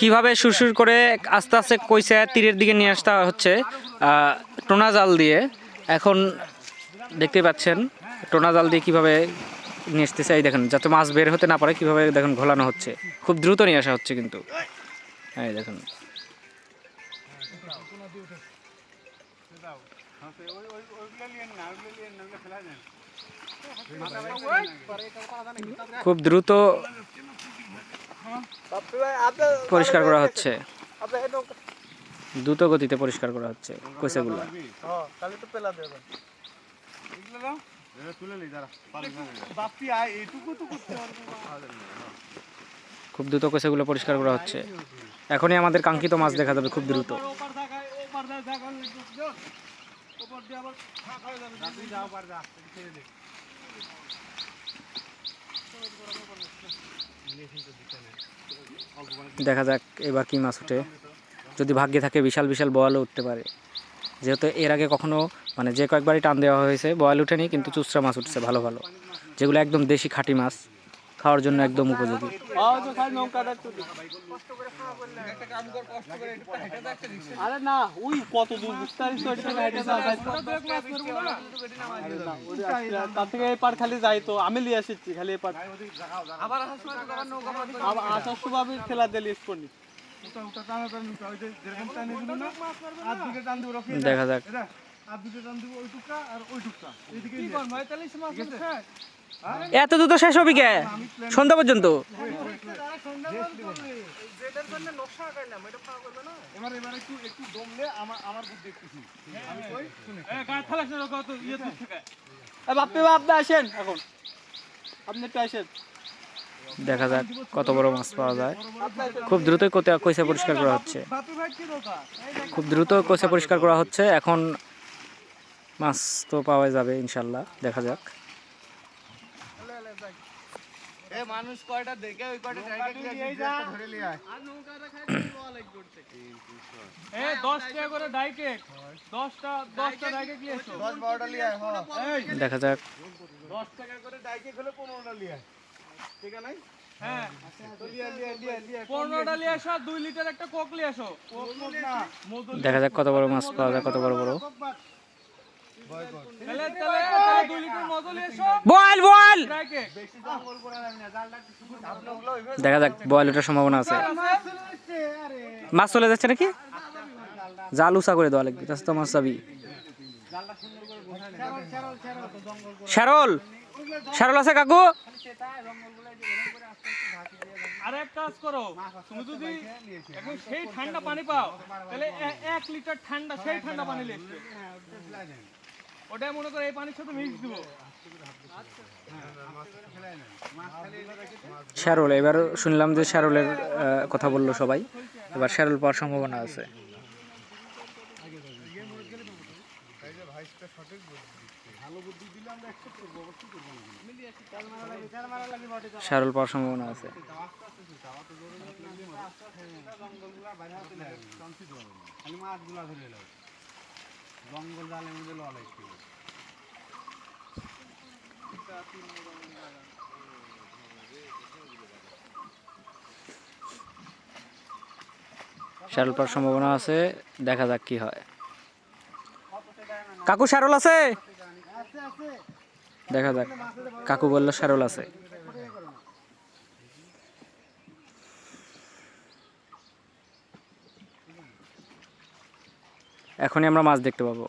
কীভাবে সুরসুর করে আস্তে আস্তে কইসা তীরের দিকে নিয়ে আসতে হচ্ছে? টোনা জাল দিয়ে। এখন দেখতে পাচ্ছেন, টোনা জাল দিয়ে কীভাবে নিয়ে আসতে চাই দেখেন, যাতে মাছ বের হতে না পারে, কীভাবে দেখেন ঘোলানো হচ্ছে। খুব দ্রুত নিয়ে আসা হচ্ছে কিন্তু। এই দেখেন। খুব দ্রুত পরিষ্কার করা হচ্ছে। দ্রুত গতিতে পরিষ্কার করা হচ্ছে কোসেগুলো খুব দ্রুত কোসেগুলো পরিষ্কার করা হচ্ছে। এখনই আমাদের কাঙ্ক্ষিত মাছ দেখা যাবে খুব দ্রুত। দেখা যাক এবার কি মাছ উঠে যদি ভাগ্যে থাকে বিশাল বিশাল বয়ালও উঠতে পারে। যেহেতু এর আগে কখনো মানে যে কয়েকবারই টান দেওয়া হয়েছে বয়াল উঠেনি, কিন্তু চুচরা মাছ উঠছে ভালো ভালো। যেগুলো একদম দেশি খাঁটি মাছ। খাওয়ার জন্য একদম উপযোগী। আরে খালি যাই তো আমি লিয়ে আসছি খালি এই পার আবার আসার সময় আমি খেলা দিলি দেখা যাক। এত দ্রুত শেষ হবে কে? সন্ধ্যা পর্যন্ত। বাপ্পি আপনি আসেন এখন। আপনি একটু আসেন। দেখা যাক কত বড় মাছ পাওয়া যায়। খুব দ্রুতই কইসা পরিষ্কার করা হচ্ছে। খুব দ্রুত কইসা পরিষ্কার করা হচ্ছে। এখন মাছ তো পাওয়া যাবে ইনশাল্লাহ। দেখা যাক। মানুষ কয়টা দেখে ওই কয়টা ধরে লিয়ে আয়। এ 10 টাকা করে ডাইকেট 10টা 10টা ডাইকেট নিয়ে 10 12টা নিয়ে আয় হ্যাঁ। দেখা যাক। 10 টাকা করে ডাইকেট হলে 15টা নিয়ে আয়। ঠিক আছে? হ্যাঁ। তো লিয়ে লিয়ে লিয়ে লিয়ে 15টা নিয়ে আসো 2 লিটার একটা কোক নিয়ে আসো। কোক না। মধু দেখা যাক কত বড় মাছ পাওয়া যায় কত বড় বড়। দেখা যাক, বল ওঠার সম্ভাবনা আছে। মাছ চলে যাচ্ছে নাকি? জাল উঁচা করে দেওয়া লাগবে তো মাছ যাবি শ্যারল শ্যারল আছে কাকু? ঠান্ডা পানি পাও, তাহলে এক লিটার ঠান্ডা, সেই ঠান্ডা পানি ওটাই মনে করো এই পানির সাথে মিক্স দিব। শ্যারল এবার শুনলাম যে শ্যারলের কথা বলল সবাই। এবার শ্যারল পাওয়ার সম্ভাবনা আছে। শ্যারল পাওয়ার সম্ভাবনা আছে। শ্যারল পাওয়ার সম্ভাবনা আছে দেখা যাক কি হয়। কাকু শ্যারল আছে? দেখা যাক। কাকু বলল শ্যারল আছে। এখনই আমরা মাছ দেখতে পাবো।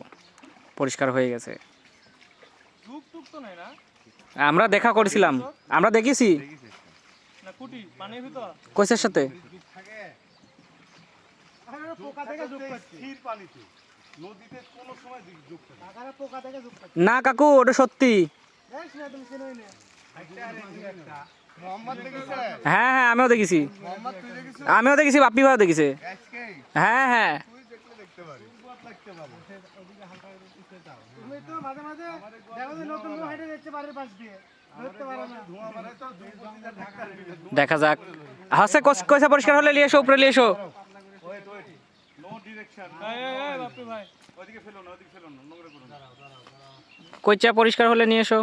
পরিষ্কার হয়ে গেছে। আমরা দেখা করেছিলাম। আমরা দেখেছি কোচের সাথে? না কাকু, ওটা সত্যি। হ্যাঁ হ্যাঁ আমিও দেখেছি। আমিও দেখেছি, বাপ্পি ভাইও দেখেছে। হ্যাঁ হ্যাঁ। তুমি তো মাঝে মাঝে দেখো যে নতুন লোক হেঁটে যাচ্ছে বাড়ির পাশ দিয়ে। দেখা যাক। হাসে কইসা পরিষ্কার হলে নিয়ে এসো উপরে নিয়ে এসো। কইচা পরিষ্কার হলে নিয়ে এসো।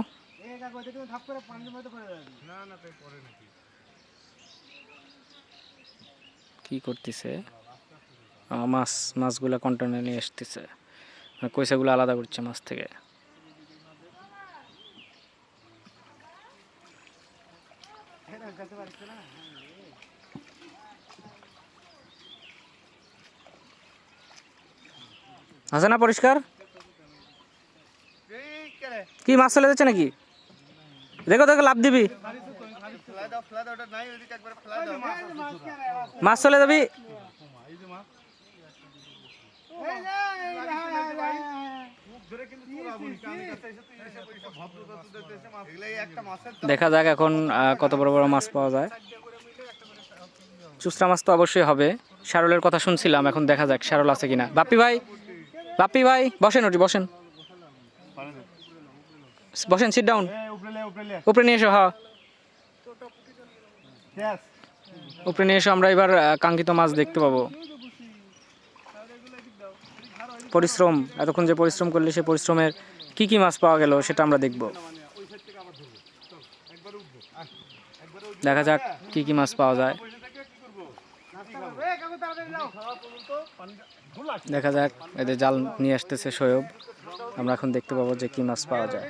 কি করতেছে? মাছ, মাছগুলো কন্টেনারে নিয়ে আসতেছে। কইসাগুলো আলাদা করছে মাছ থেকে। আছে না পরিষ্কার? কি মাছ চলে যাচ্ছে নাকি? দেখো দেখো লাভ দিবি। মাছ চলে যাবি? দেখা যাক এখন কত বড় বড় মাছ পাওয়া যায়। চুচরা মাছ তো অবশ্যই হবে। শারলের কথা শুনছিলাম এখন দেখা যাক শারল আছে কিনা। বাপ্পি ভাই বাপ্পি ভাই বসেন ওটি বসেন। বসেন সিট ডাউন উপরে নিয়ে এসো হ্যাঁ। উপরে নিয়ে এসো আমরা এবার কাঙ্ক্ষিত মাছ দেখতে পাবো। পরিশ্রম, এতক্ষণ যে পরিশ্রম করলে সে পরিশ্রমের কি কি মাছ পাওয়া গেল সেটা আমরা দেখব। দেখা যাক কি কি মাছ পাওয়া যায়। দেখা যাক এদের জাল নিয়ে আসতেছে সৈয়ব। আমরা এখন দেখতে পাবো যে কি মাছ পাওয়া যায়।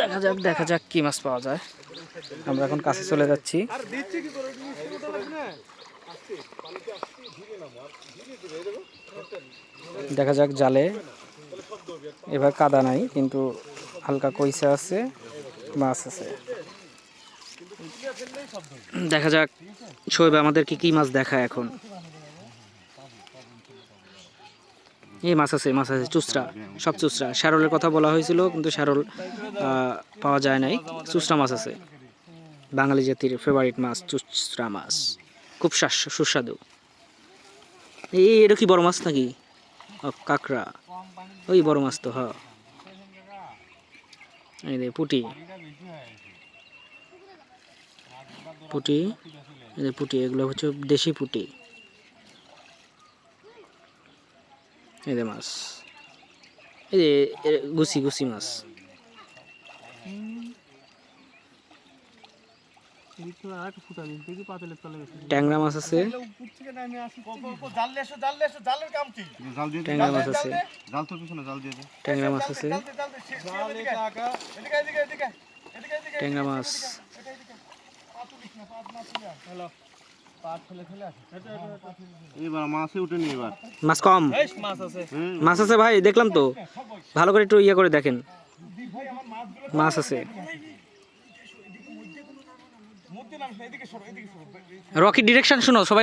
দেখা যাক দেখা যাক কি মাছ পাওয়া যায়। আমরা এখন কাছে চলে যাচ্ছি। দেখা যাক জালে। এবার কাদা নাই, কিন্তু হালকা কইসা আছে, মাছ আছে। দেখা যাক, শোয়েব আমাদের কি কি মাছ দেখায় এখন। এই মাছ আছে মাছ আছে, চুচরা, সব চুচরা। শ্যারলের কথা বলা হয়েছিল, কিন্তু শ্যারল পাওয়া যায় নাই। চুচরা মাছ আছে। বাঙালি জাতির ফেভারিট মাছ, চুচরা মাছ। খুব সুস্বাদু। এই, এটা কি বড় মাছ নাকি? কাঁকড়া। ওই বড় মাছ তো, হ। এই দে পুটি। পুটি পুটি, এগুলো হচ্ছে দেশি পুটি। এই মাছ। এই যে গুছি গুছি মাছ। ট্যাংরা মাছ আছে। ট্যাংরা মাছ আছে। ট্যাংরা মাছ আছে। ট্যাংরা মাছ। মাছ কম। মাছ আছে ভাই, দেখলাম তো। ভালো করে একটু ইয়ে করে দেখেন। মাছ আছে। রকি ডিরেকশন শুনো সবাই